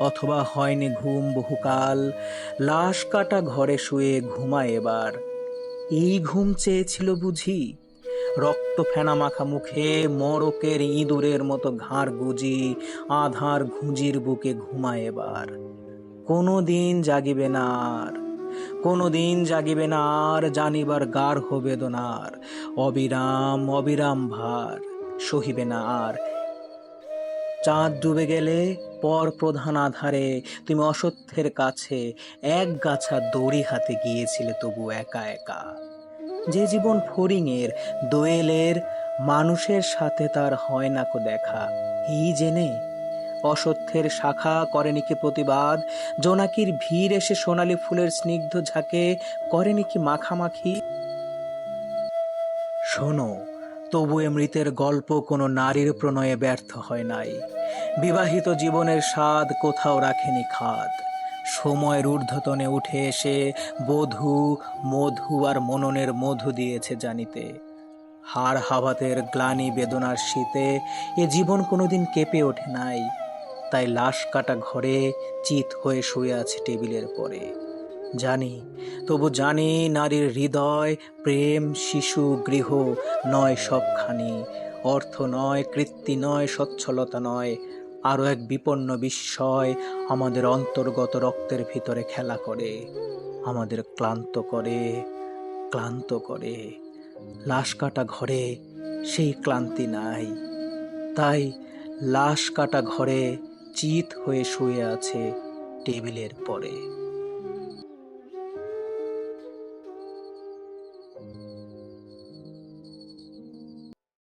অথবা হয়নি ঘুম বহুকাল, লাশ কাটা ঘরে শুয়ে ঘুমায় এবার। এই ঘুম চেয়েছিল বুঝি? রক্ত ফেনা মাখা মুখে মরকের ইঁদুরের মতো ঘাড় গুজি আধার ঘুঁজির বুকে ঘুমায় এবার। কোনো দিন জাগিবে না আর কোনো দিন জাগিবে না আর জানিবার গার হবে বেদনার। অবিরাম অবিরাম ভার, সহিবে না আর। চাঁদ ডুবে গেলে পর প্রধান আধারে। তুমি অসত্যের কাছে এক গাছা দড়ি হাতে গিয়েছিলে তবু একা একা। যে জীবন ফড়িংয়ের দোয়েলের, মানুষের সাথে তার হয় না কো দেখা। এই জেনে? অসত্যের শাখা করেনি কি প্রতিবাদ? জোনাকির ভিড় এসে সোনালি ফুলের স্নিগ্ধ ঝাঁকে করেনি কি মাখামাখি? শোনো, তবু এ মৃতের গল্প কোনো নারীর প্রণয়ে ব্যর্থ হয় নাই। বিবাহিত জীবনের স্বাদ কোথাও রাখেনি খাদ। সময়ের ঊর্ধ্বতনে উঠে এসে বধূ, মধু আর মননের মধু দিয়েছে জানিতে। হাড় হাওয়াতের গ্লানি বেদনার শীতে এ জীবন কোনোদিন কেঁপে ওঠে নাই। তাই লাশ কাটা ঘরে চিত হয়ে শুয়ে আছে টেবিলের পরে। জানি, তবু জানি নারীর হৃদয়, প্রেম, শিশু, গৃহ নয় সবখানি। অর্থ নয়, কৃত্তি নয়, সচ্ছলতা নয়। আরও এক বিপন্ন বিস্ময় আমাদের অন্তর্গত রক্তের ভিতরে খেলা করে, আমাদের ক্লান্ত করে ক্লান্ত করে। লাশ কাটা ঘরে সেই ক্লান্তি নাই, তাই লাশ কাটা ঘরে চিত হয়ে শুয়ে আছে টেবিলের পরে।